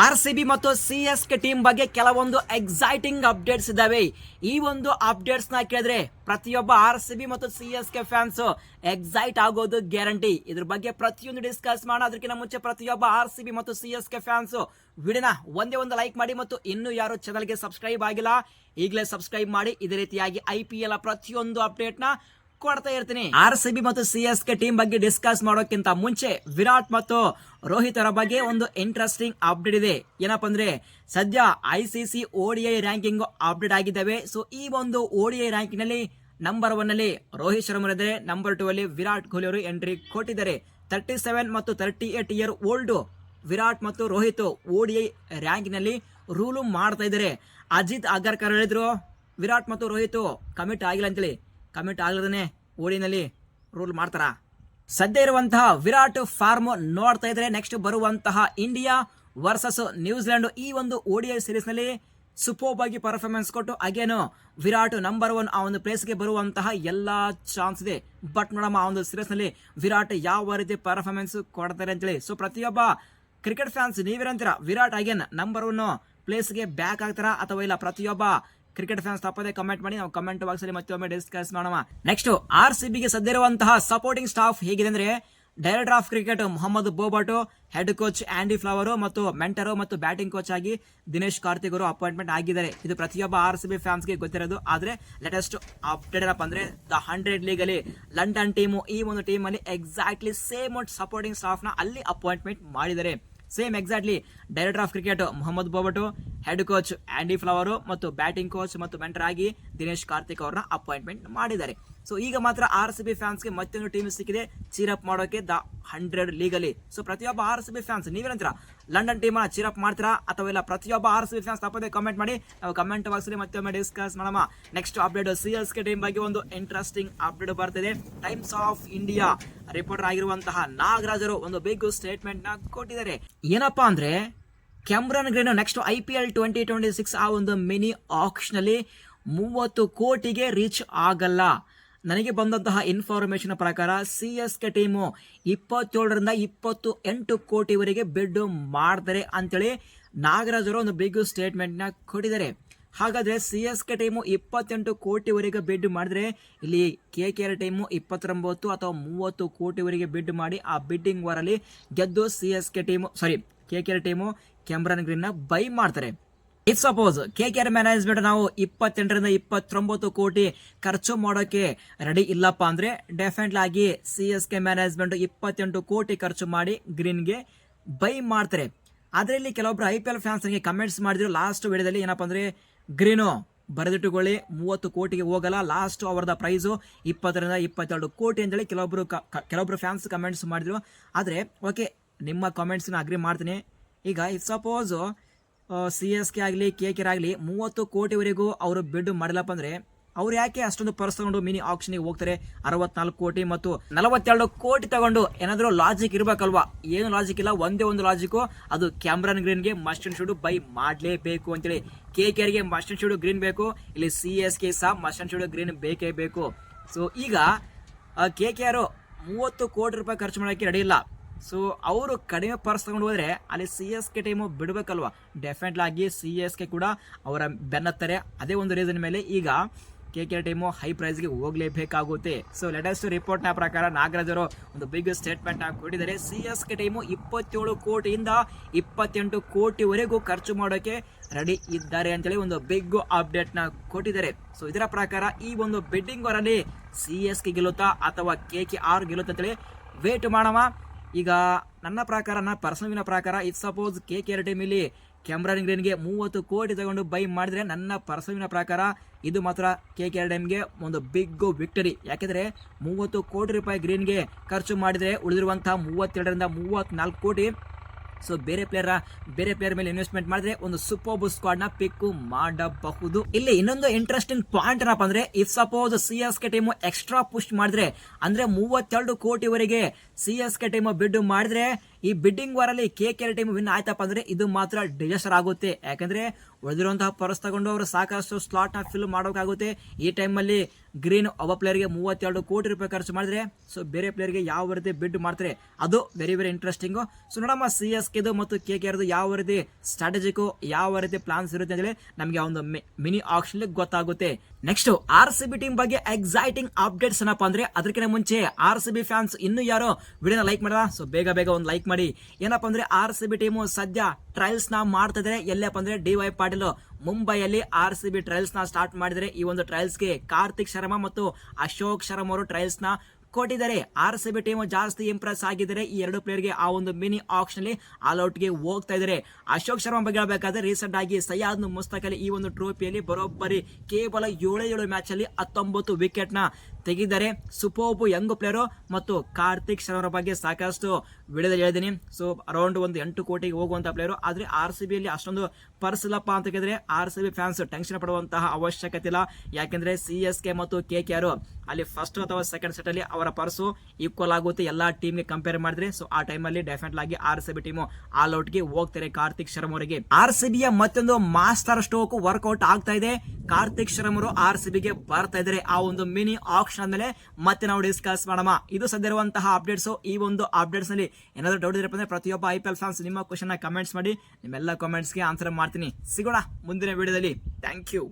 R C B ಮತ್ತು C S K team ಬಗ್ಗೆ ಕೆಲವೊಂದು ಎಕ್ಸೈಟಿಂಗ್ ಅಪ್ಡೇಟ್ಸ್ ಇದಾವೆ ಈ ಒಂದು ಅಪ್ಡೇಟ್ಸ್ನ ಕೇಳಿದ್ರೆ ಪ್ರತಿಯೊಬ್ಬ ಆರ್ ಸಿ ಬಿ ಮತ್ತು C S K fans excite ಆಗೋದು ಗ್ಯಾರಂಟಿ ಇದ್ರ ಬಗ್ಗೆ ಪ್ರತಿಯೊಂದು ಡಿಸ್ಕಸ್ ಮಾಡೋಣ. ಅದಕ್ಕಿಂತ ಮುಂಚೆ ಪ್ರತಿಯೊಬ್ಬ ಆರ್ ಸಿ ಬಿ ಮತ್ತು ಸಿ ಎಸ್ ಕೆ ಫ್ಯಾನ್ಸ್ ವಿಡಿಯೋನ ಒಂದೇ ಒಂದು ಲೈಕ್ ಮಾಡಿ ಮತ್ತು ಇನ್ನೂ ಯಾರು ಚಾನಲ್ಗೆ ಸಬ್ಸ್ಕ್ರೈಬ್ ಆಗಿಲ್ಲ, ಈಗಲೇ ಸಬ್ಸ್ಕ್ರೈಬ್ ಮಾಡಿ. ಇದೇ ರೀತಿಯಾಗಿ ಐ ಪಿ ಎಲ್ ಪ್ರತಿಯೊಂದು ಅಪ್ಡೇಟ್ನ ಕೊಡ್ತಾ ಇರ್ತೀನಿ. ಆರ್ ಸಿ ಬಿ ಮತ್ತು ಸಿ ಎಸ್ ಕೆ ಟೀಮ್ ಬಗ್ಗೆ ಡಿಸ್ಕಸ್ ಮಾಡೋಕ್ಕಿಂತ ಮುಂಚೆ ವಿರಾಟ್ ಮತ್ತು ರೋಹಿತ್ ಅವರ ಬಗ್ಗೆ ಒಂದು ಇಂಟ್ರೆಸ್ಟಿಂಗ್ ಅಪ್ಡೇಟ್ ಇದೆ. ಏನಪ್ಪ ಅಂದ್ರೆ, ಸದ್ಯ I C C ODI ranking update ಆಗಿದ್ದಾವೆ. ಸೊ, ಈ ಒಂದು ಓಡಿಐ ರ್ಯಾಂಕಿಂಗ್ನಲ್ಲಿ ನಂಬರ್ ಒನ್ ಅಲ್ಲಿ ರೋಹಿತ್ ಶರ್ಮಾ ಇದ್ದಾರೆ. ನಂಬರ್ ಟೂ ಅಲ್ಲಿ ವಿರಾಟ್ ಕೊಹ್ಲಿ ಅವರು ಎಂಟ್ರಿ ಕೊಟ್ಟಿದ್ದಾರೆ. ತರ್ಟಿ ಸೆವೆನ್ ಮತ್ತು thirty eight year old Virat ಮತ್ತು ರೋಹಿತ್ ಓಡಿಐ ರ್ಯಾಂಕಿನಲ್ಲಿ ರೂಲು ಮಾಡ್ತಾ ಇದ್ದಾರೆ. ಅಜಿತ್ ಅಗರ್ಕರ್ ಹೇಳಿದ್ರು, ವಿರಾಟ್ ಮತ್ತು ರೋಹಿತ್ ಕಮಿಟ್ ಆಗಿಲ್ಲ ಅಂತೇಳಿ. ಕಮಿಟ್ ಆಗ್ಲದೇ ಓಡಿನಲ್ಲಿ ರೂಲ್ ಮಾಡ್ತಾರ? ಸದ್ಯ ಇರುವಂತಹ ವಿರಾಟ್ ಫಾರ್ಮ್ ನೋಡ್ತಾ ಇದ್ರೆ ನೆಕ್ಸ್ಟ್ ಬರುವಂತಹ ಇಂಡಿಯಾ ವರ್ಸಸ್ ನ್ಯೂಜಿಲೆಂಡ್ ಈ ಒಂದು ಓಡಿಐ ಸೀರೀಸ್ನಲ್ಲಿ ಸೂಪರ್ಬ್ ಆಗಿ ಪರ್ಫಾರ್ಮೆನ್ಸ್ ಕೊಟ್ಟು ಅಗೇನು ವಿರಾಟ್ ನಂಬರ್ ಒನ್ ಆ ಒಂದು ಪ್ಲೇಸ್ಗೆ ಬರುವಂತಹ ಎಲ್ಲಾ ಚಾನ್ಸ್ ಇದೆ. ಬಟ್ ನೋಡಮ್ಮ, ಆ ಒಂದು ಸೀರೀಸ್ನಲ್ಲಿ ವಿರಾಟ್ ಯಾವ ರೀತಿ ಪರ್ಫಾರ್ಮೆನ್ಸ್ ಕೊಡ್ತಾರೆ ಅಂತೇಳಿ. ಸೊ ಪ್ರತಿಯೊಬ್ಬ ಕ್ರಿಕೆಟ್ ಫ್ಯಾನ್ಸ್ ನೀವಿರಂತೀರ? ವಿರಾಟ್ ಅಗೇನ್ ನಂಬರ್ ಒನ್ ಪ್ಲೇಸ್ಗೆ ಬ್ಯಾಕ್ ಆಗ್ತಾರ ಅಥವಾ ಇಲ್ಲ? ಪ್ರತಿಯೊಬ್ಬ ಕ್ರಿಕೆಟ್ ಫ್ಯಾನ್ಸ್ ತಪ್ಪದೆ ಕಮೆಂಟ್ ಮಾಡಿ, ನಾವು ಕಮೆಂಟ್ ಬಾಕ್ಸ್ ಅಲ್ಲಿ ಮತ್ತೊಮ್ಮೆ ಡಿಸ್ಕಸ್ ಮಾಡೋಣ. ನೆಕ್ಸ್ಟ್ ಆರ್ ಸಿ ಬಿಗೆ ಸದ್ದಿರುವಂತಹ ಸಪೋರ್ಟಿಂಗ್ ಸ್ಟಾಫ್ ಹೇಗಿದೆ ಅಂದ್ರೆ director of cricket Mohammed Bobat head coach Andy Flower ಮತ್ತು ಮೆಂಟರು ಮತ್ತು ಬ್ಯಾಟಿಂಗ್ ಕೋಚ್ ಆಗಿ ದಿನೇಶ್ ಕಾರ್ತಿಕ್ ಅವರು ಅಪಾಯಿಂಟ್ಮೆಂಟ್ ಆಗಿದ್ದಾರೆ. ಇದು ಪ್ರತಿಯೊಬ್ಬ ಆರ್ ಸಿ ಬಿ ಫ್ಯಾನ್ಸ್ಗೆ ಗೊತ್ತಿರೋದು. ಆದ್ರೆ ಲೇಟೆಸ್ಟ್ ಅಪ್ಡೇಟ್ ಏನಪ್ಪ ಅಂದ್ರೆ ದ ಹಂಡ್ರೆಡ್ ಲೀಗ್ ಅಲ್ಲಿ ಲಂಡನ್ ಟೀಮು ಈ ಒಂದು ಟೀಮ್ ಅಲ್ಲಿ ಎಕ್ಸಾಕ್ಟ್ಲಿ ಸೇಮ್ ಸಪೋರ್ಟಿಂಗ್ ಸ್ಟಾಫ್ನ ಅಲ್ಲಿ ಅಪಾಯಿಂಟ್ಮೆಂಟ್ ಮಾಡಿದ್ದಾರೆ. Same exactly director of cricket Mohammad Bobat head coach Andy Flower ಮತ್ತು ಬ್ಯಾಟಿಂಗ್ ಕೋಚ್ ಮತ್ತು ಮೆಂಟರ್ ಆಗಿ ದಿನೇಶ್ ಕಾರ್ತಿಕ್ ಅವರನ್ನ ಅಪಾಯಿಂಟ್ಮೆಂಟ್ ಮಾಡಿದ್ದಾರೆ. ಸೊ, ಈಗ ಮಾತ್ರ ಆರ್ ಸಿ ಬಿ ಫ್ಯಾನ್ಸ್ಗೆ ಮತ್ತೊಂದು ಟೀಮ್ ಸಿಕ್ಕಿದೆ ಚೀರಪ್ ಮಾಡೋಕೆ ದ ಹಂಡ್ರೆಡ್ ಲೀಗಲಿ. ಸೊ, ಪ್ರತಿಯೊಬ್ಬ ಆರ್ ಸಿ ಬಿ ಫ್ಯಾನ್ಸ್, ನೀವೇನಂತೀರ? ಲಂಡನ್ ಟೀಮ್ ಚೀರಪ್ ಮಾಡ್ತೀರಾ? ಅಥವಾ ಇಲ್ಲ, ಪ್ರತಿಯೊಬ್ಬ ಆರ್ ಸಿ ಬಿ ಫ್ಯಾನ್ಸ್ ತಪ್ಪದೆ ಕಮೆಂಟ್ ಮಾಡಿ ನಾವು ಕಮೆಂಟ್ ಬಾಕ್ಸ್ ಅಲ್ಲಿ ಮತ್ತೊಮ್ಮೆ ಡಿಸ್ಕಸ್ ಮಾಡೋಣ. Next update C S K team ಬಗ್ಗೆ ಒಂದು ಇಂಟ್ರೆಸ್ಟಿಂಗ್ ಅಪ್ಡೇಟ್ ಬರ್ತಿದೆ. ಟೈಮ್ಸ್ ಆಫ್ ಇಂಡಿಯಾ ರಿಪೋರ್ಟರ್ ಆಗಿರುವಂತಹ ನಾಗರಾಜರು ಒಂದು ಬಿಗ್ ಸ್ಟೇಟ್ಮೆಂಟ್ನ ಕೊಟ್ಟಿದ್ದಾರೆ. ಏನಪ್ಪಾ ಅಂದ್ರೆ Cameron Green next I P L twenty twenty six ಆ ಒಂದು ಮಿನಿ ಆಕ್ಷನಲ್ಲಿ ಮೂವತ್ತು ಕೋಟಿಗೆ ರೀಚ್ ಆಗಲ್ಲ. ನನಗೆ ಬಂದಂತಹ ಇನ್ಫಾರ್ಮೇಶನ್ ಪ್ರಕಾರ ಸಿ ಎಸ್ ಕೆ ಟೀಮು ಇಪ್ಪತ್ತೇಳರಿಂದ ಇಪ್ಪತ್ತು ಎಂಟು ಕೋಟಿವರೆಗೆ ಬಿಡ್ ಮಾಡ್ತಾರೆ ಅಂತೇಳಿ ನಾಗರಾಜರು ಒಂದು ಬಿಗ್ ಸ್ಟೇಟ್ಮೆಂಟ್ನ ಕೊಟ್ಟಿದ್ದಾರೆ. ಹಾಗಾದ್ರೆ ಸಿ ಎಸ್ ಕೆ ಟೀಮು ಇಪ್ಪತ್ತೆಂಟು ಕೋಟಿವರೆಗೆ ಬಿಡ್ ಮಾಡಿದ್ರೆ ಇಲ್ಲಿ ಕೆ ಕೆ ಆರ್ ಟೀಮು ಇಪ್ಪತ್ತೊಂಬತ್ತು ಅಥವಾ ಮೂವತ್ತು ಕೋಟಿವರೆಗೆ ಬಿಡ್ ಮಾಡಿ ಆ ಬಿಡ್ಡಿಂಗ್ ವಾರಲ್ಲಿ ಗೆದ್ದು C S K team sorry K K R team Cameron ಗ್ರೀನ್ನ ಬೈ ಮಾಡ್ತಾರೆ. If suppose K K R management ನಾವು ಇಪ್ಪತ್ತೆಂಟರಿಂದ ಇಪ್ಪತ್ತೊಂಬತ್ತು ಕೋಟಿ ಖರ್ಚು ಮಾಡೋಕೆ ರೆಡಿ ಇಲ್ಲಪ್ಪ ಅಂದ್ರೆ ಡೆಫಿನೆಟ್ಲಿ ಆಗಿ ಸಿ ಎಸ್ ಕೆ ಮ್ಯಾನೇಜ್ಮೆಂಟ್ ಇಪ್ಪತ್ತೆಂಟು ಕೋಟಿ ಖರ್ಚು ಮಾಡಿ ಗ್ರೀನ್ಗೆ ಬೈ ಮಾಡ್ತಾರೆ. ಆದ್ರೆ ಇಲ್ಲಿ ಕೆಲವೊಬ್ರು ಐ ಪಿ ಎಲ್ ಫ್ಯಾನ್ಸ್ ನನಗೆ ಕಮೆಂಟ್ಸ್ ಮಾಡಿದ್ರು ಲಾಸ್ಟ್ ವಿಡಿಯೋದಲ್ಲಿ ಏನಪ್ಪ ಅಂದ್ರೆ ಗ್ರೀನು ಬರೆದಿಟ್ಟುಕೊಳ್ಳಿ, ಮೂವತ್ತು ಕೋಟಿಗೆ ಹೋಗಲ್ಲ ಲಾಸ್ಟ್ ಅವರದ ಪ್ರೈಸು ಇಪ್ಪತ್ತರಿಂದ ಇಪ್ಪತ್ತೆರಡು ಕೋಟಿ ಅಂತೇಳಿ ಕೆಲವೊಬ್ಬರು ಕ- ಕ- ಕೆಲವೊಬ್ರು ಫ್ಯಾನ್ಸ್ ಕಮೆಂಟ್ಸ್ ಮಾಡಿದ್ರು. ಆದರೆ ಓಕೆ ನಿಮ್ಮ ಕಮೆಂಟ್ಸ್ನ ಅಗ್ರಿ ಮಾಡ್ತೀನಿ. ಈಗ if suppose C S K ಆಗಲಿ ಕೆ ಕೆರ್ ಆಗಲಿ, ಮೂವತ್ತು ಕೋಟಿವರೆಗೂ ಅವರು ಬಿಡ್ ಮಾಡಿಲ್ಲಪ್ಪ ಅಂದ್ರೆ, ಅವ್ರು ಯಾಕೆ ಅಷ್ಟೊಂದು ಪರ್ಸ್ ತಗೊಂಡು ಮಿನಿ ಆಕ್ಷನ್ಗೆ ಹೋಗ್ತಾರೆ? ಅರವತ್ನಾಲ್ಕು ಕೋಟಿ ಮತ್ತು ನಲವತ್ತೆರಡು ಕೋಟಿ ತಗೊಂಡು ಏನಾದರೂ ಲಾಜಿಕ್ ಇರಬೇಕಲ್ವಾ? ಏನು ಲಾಜಿಕ್ ಇಲ್ಲ, ಒಂದೇ ಒಂದು ಲಾಜಿಕ್ ಅದು ಕ್ಯಾಮ್ರನ್ ಗ್ರೀನ್ಗೆ ಮಸ್ಟ್ ಅಂಡ್ ಶುಡ್ ಬೈ ಮಾಡಲೇಬೇಕು ಅಂತೇಳಿ. ಕೆ ಕೆರ್ಗೆ ಮಸ್ಟ್ ಅಂಡ್ ಶುಡ್ ಗ್ರೀನ್ ಬೇಕು, ಇಲ್ಲಿ ಸಿ ಎಸ್ ಕೆ ಸಹ ಮಸ್ಟ್ ಅಂಡ್ ಶುಡ್ ಗ್ರೀನ್ ಬೇಕೇ ಬೇಕು. ಸೊ ಈಗ ಕೆ ಕೆ ಆರ್ ಮೂವತ್ತು ಕೋಟಿ ರೂಪಾಯಿ ಖರ್ಚು ಮಾಡೋಕ್ಕೆ ರೆಡಿ ಇಲ್ಲ. ಸೊ ಅವರು ಕಡಿಮೆ ಪರ್ಸ್ ತಗೊಂಡು ಹೋದರೆ ಅಲ್ಲಿ ಸಿ ಎಸ್ ಕೆ ಟೀಮು ಬಿಡಬೇಕಲ್ವಾ? ಡೆಫಿನೆಟ್ಲಿ ಆಗಿ ಸಿ ಎಸ್ ಕೆ ಕೂಡ ಅವರ ಬೆನ್ನತ್ತಾರೆ. ಅದೇ ಒಂದು ರೀಸನ್ ಮೇಲೆ ಈಗ ಕೆ ಕೆ ಟೀಮು ಹೈ ಪ್ರೈಸ್ಗೆ ಹೋಗಲೇಬೇಕಾಗುತ್ತೆ. ಸೊ ಲೇಟೆಸ್ಟ್ ರಿಪೋರ್ಟ್ನ ಪ್ರಕಾರ ನಾಗರಾಜ್ ಅವರು ಒಂದು ಬಿಗ್ ಸ್ಟೇಟ್ಮೆಂಟ್ ಕೊಟ್ಟಿದ್ದಾರೆ. ಸಿ ಎಸ್ ಕೆ ಟೀಮು ಇಪ್ಪತ್ತೇಳು ಕೋಟಿಯಿಂದ ಇಪ್ಪತ್ತೆಂಟು ಕೋಟಿವರೆಗೂ ಖರ್ಚು ಮಾಡೋಕೆ ರೆಡಿ ಇದ್ದಾರೆ ಅಂತೇಳಿ ಒಂದು ಬಿಗ್ ಅಪ್ಡೇಟ್ನ ಕೊಟ್ಟಿದ್ದಾರೆ. ಸೊ ಇದರ ಪ್ರಕಾರ ಈ ಒಂದು ಬಿಡ್ಡಿಂಗ್ ಅವರಲ್ಲಿ ಸಿ ಎಸ್ ಕೆ ಗೆಲ್ಲುತ್ತಾ ಅಥವಾ ಕೆ ಕೆ ಆರ್ ಗೆಲ್ಲುತ್ತಾ ಅಂತೇಳಿ ವೇಟ್ ಮಾಡವ ಈಗ ನನ್ನ ಪ್ರಕಾರ, ನನ್ನ ಪರ್ಸನಲ್ನ ಪ್ರಕಾರ ಇದು suppose K K R team ಇಲ್ಲಿ ಕ್ಯಾಮ್ರಾನ್ ಗ್ರೀನ್ಗೆ ಮೂವತ್ತು ಕೋಟಿ ತಗೊಂಡು ಬೈ ಮಾಡಿದ್ರೆ ನನ್ನ ಪರ್ಸನಲ್ನ ಪ್ರಕಾರ ಇದು ಮಾತ್ರ ಕೆ ಕೆ ಆರ್ ಒಂದು ಬಿಗ್ ವಿಕ್ಟರಿ ಯಾಕೆಂದರೆ ಮೂವತ್ತು ಕೋಟಿ ರೂಪಾಯಿ ಗ್ರೀನ್ಗೆ ಖರ್ಚು ಮಾಡಿದ್ರೆ ಉಳಿದಿರುವಂತಹ ಮೂವತ್ತೆರಡರಿಂದ ಮೂವತ್ನಾಲ್ಕು ಕೋಟಿ ಸೊ ಬೇರೆ ಪ್ಲೇಯರ್ ಬೇರೆ ಪ್ಲೇಯರ್ ಮೇಲೆ ಇನ್ವೆಸ್ಟ್ಮೆಂಟ್ ಮಾಡಿದ್ರೆ ಒಂದು ಸೂಪರ್ ಸ್ಕ್ವಾಡ್ನ ಪಿಕ್ ಮಾಡಬಹುದು. ಇಲ್ಲಿ ಇನ್ನೊಂದು ಇಂಟ್ರೆಸ್ಟಿಂಗ್ ಪಾಯಿಂಟ್ ಏನಪ್ಪ ಅಂದ್ರೆ if suppose C S K team extra push ಮಾಡಿದ್ರೆ, ಅಂದ್ರೆ ಮೂವತ್ತೆರಡು ಕೋಟಿವರೆಗೆ C S K team bid ಮಾಡಿದ್ರೆ ಈ ಬಿಡ್ಡಿಂಗ್ ವಾರಲ್ಲಿ ಕೆ ಕೆ ಟೀಮ್ ವಿನ್ ಆಯ್ತಪ್ಪ ಅಂದ್ರೆ ಇದು ಮಾತ್ರ ಡಿಸಾಸ್ಟರ್ ಆಗುತ್ತೆ. ಯಾಕಂದ್ರೆ ಉಳಿದಿರುವಂತಹ ಪರ್ಸ್ ತಗೊಂಡು ಅವರು ಸಾಕಷ್ಟು ಸ್ಲಾಟ್ನ ಫಿಲ್ ಮಾಡೋಕ್ಕಾಗುತ್ತೆ ಈ ಟೈಮಲ್ಲಿ ಗ್ರೀನ್ ಒಬ್ಬ ಪ್ಲೇಯರ್ಗೆ ಮೂವತ್ತೆರಡು ಕೋಟಿ ರೂಪಾಯಿ ಖರ್ಚು ಮಾಡಿದ್ರೆ ಸೊ ಬೇರೆ ಪ್ಲೇಯರ್ಗೆ ಯಾವ ರೀತಿ ಬಿಡ್ ಮಾಡ್ತಾರೆ, ಅದು ವೆರಿ ವೆರಿ ಇಂಟ್ರೆಸ್ಟಿಂಗು ಸೊ ನೋಡಮ್ಮ ಸಿ ಎಸ್ ಕೆದು ಮತ್ತು ಕೆ ಕೆ ಯಾವ ರೀತಿ ಸ್ಟ್ರಾಟಜಿಕು ಯಾವ ರೀತಿ ಪ್ಲಾನ್ಸ್ ಇರುತ್ತೆ ಅಂತೇಳಿ ನಮಗೆ ಒಂದು ಮಿನಿ ಆಕ್ಷನ್ ಗೊತ್ತಾಗುತ್ತೆ. Next R C B team ಬಗ್ಗೆ ಎಕ್ಸೈಟಿಂಗ್ ಅಪ್ಡೇಟ್ಸ್ ಏನಪ್ಪ ಅಂದ್ರೆ ಅದಕ್ಕಿಂತ ಮುಂಚೆ ಆರ್ ಸಿ ಬಿ ಫ್ಯಾನ್ಸ್ ಇನ್ನೂ ಯಾರು ವಿಡಿಯೋನ ಲೈಕ್ ಮಾಡಲ್ಲ ಸೊ ಬೇಗ ಬೇಗ ಒಂದು ಲೈಕ್ ಮಾಡಿ. ಏನಪ್ಪ ಅಂದ್ರೆ ಆರ್ ಸಿ ಬಿ ಟೀಮು ಸದ್ಯ ಟ್ರಯಲ್ಸ್ನ ಮಾಡ್ತಾ ಇದ್ದಾರೆ ಎಲ್ಲಪ್ಪ ಅಂದ್ರೆ ಡಿ ವೈ ಪಾಟೀಲ್ ಮುಂಬೈಯಲ್ಲಿ ಆರ್ ಸಿ ಬಿ ಟ್ರಯಲ್ಸ್ನ ಸ್ಟಾರ್ಟ್ ಮಾಡಿದರೆ. ಈ ಒಂದು ಟ್ರಯಲ್ಸ್ಗೆ ಕಾರ್ತಿಕ್ ಶರ್ಮಾ ಮತ್ತು ಅಶೋಕ್ ಶರ್ಮಾ ಅವರು ಟ್ರಯಲ್ಸ್ನ ಕೊಟ್ಟಿದ್ದಾರೆ. ಆರ್ ಸಿ ಬಿ ಟೀಮ್ ಜಾಸ್ತಿ ಇಂಪ್ರೆಸ್ ಆಗಿದ್ದಾರೆ. ಈ ಎರಡು ಪ್ಲೇಯರ್ಗೆ ಆ ಒಂದು ಮಿನಿ ಆಕ್ಷನ್ ಅಲ್ಲಿ ಆಲ್ ಔಟ್ಗೆ ಹೋಗ್ತಾ ಇದ್ದಾರೆ. ಅಶೋಕ್ ಶರ್ಮಾ ಬಗ್ಗೆ ಹೇಳ್ಬೇಕಾದ್ರೆ ರೀಸೆಂಟ್ ಆಗಿ ಸಯ್ಯಾದ್ ಮುಸ್ತಕ್ ಅಲ್ಲಿ ಈ ಒಂದು ಟ್ರೋಫಿಯಲ್ಲಿ ಬರೋಬ್ಬರಿ ಕೇವಲ ಏಳು ಏಳು ಮ್ಯಾಚ್ ಅಲ್ಲಿ ಹತ್ತೊಂಬತ್ತು ವಿಕೆಟ್ನ ತೆಗೆದಿದ್ದಾರೆ ಸುಪೋಪು ಯಂಗ್ ಪ್ಲೇಯರು ಮತ್ತು ಕಾರ್ತಿಕ್ ಶರ್ಮರ ಬಗ್ಗೆ ಸಾಕಷ್ಟು ವಿಡಿಯೋದಲ್ಲಿ ಹೇಳಿದ್ದೀನಿ. ಸೊ ಅರೌಂಡ್ ಒಂದು ಎಂಟು ಕೋಟಿಗೆ ಹೋಗುವಂಥ ಪ್ಲೇಯರು. ಆದರೆ ಆರ್ ಸಿ ಬಿಯಲ್ಲಿ ಅಷ್ಟೊಂದು ಪರ್ಸ್ ಇಲ್ಲಪ್ಪ ಅಂತ ಕೇಳಿದ್ರೆ R C B fans tension ಪಡುವಂತಹ ಅವಶ್ಯಕತೆ ಇಲ್ಲ. ಯಾಕೆಂದರೆ ಸಿ ಎಸ್ ಕೆ ಮತ್ತು ಕೆ ಕೆ ಆರು ಅಲ್ಲಿ ಫಸ್ಟ್ ಅಥವಾ ಸೆಕೆಂಡ್ ಸೆಟಲ್ಲಿ ಅವರ ಪರ್ಸು ಈಕ್ವಲ್ ಆಗುತ್ತೆ. ಎಲ್ಲ ಟೀಮ್ಗೆ ಕಂಪೇರ್ ಮಾಡಿದ್ರೆ. ಸೊ ಆ ಟೈಮಲ್ಲಿ ಡೆಫಿನೆಟ್ ಆಗಿ R C B team all ಔಟ್ಗೆ ಹೋಗ್ತಾರೆ ಕಾರ್ತಿಕ್ ಶರ್ಮ ಅವರಿಗೆ. ಆರ್ ಸಿ ಬಿಯ ಮತ್ತೊಂದು ಮಾಸ್ಟರ್ ಸ್ಟೋಕ್ ವರ್ಕೌಟ್ ಆಗ್ತಾ ಇದೆ. ಕಾರ್ತಿಕ್ ಶರ್ಮರು ಆರ್ ಸಿ ಬಿಗೆ ಬರ್ತಾ ಇದ್ದಾರೆ. ಆ ಒಂದು ಮಿನಿ ಆಕ್ಷನ್ ಮೇಲೆ ಮತ್ತೆ ನಾವು ಡಿಸ್ಕಸ್ ಮಾಡೋಣ. ಇದು ಸದ್ಯ ಇರುವಂತಹ ಅಪ್ಡೇಟ್ಸ್ ಈ ಒಂದು ಅಪ್ಡೇಟ್ಸ್ನಲ್ಲಿ ಏನಾದ್ರು ಡೌಟ್ ಇದ್ರಪ್ಪ ಅಂದ್ರೆ ಪ್ರತಿಯೊಬ್ಬ ಐ ಪಿ ಎಲ್ ಫ್ಯಾನ್ಸ್ ನಿಮ್ಮ ಕ್ವಶನ್ ಕಮೆಂಟ್ಸ್ ಮಾಡಿ, ನಿಮ್ಮೆಲ್ಲ ಕಮೆಂಟ್ಸ್ಗೆ ಆನ್ಸರ್ ಮಾಡ್ತೀನಿ. ಸಿಗೋಣ ಮುಂದಿನ ವಿಡಿಯೋದಲ್ಲಿ ಥ್ಯಾಂಕ್ ಯು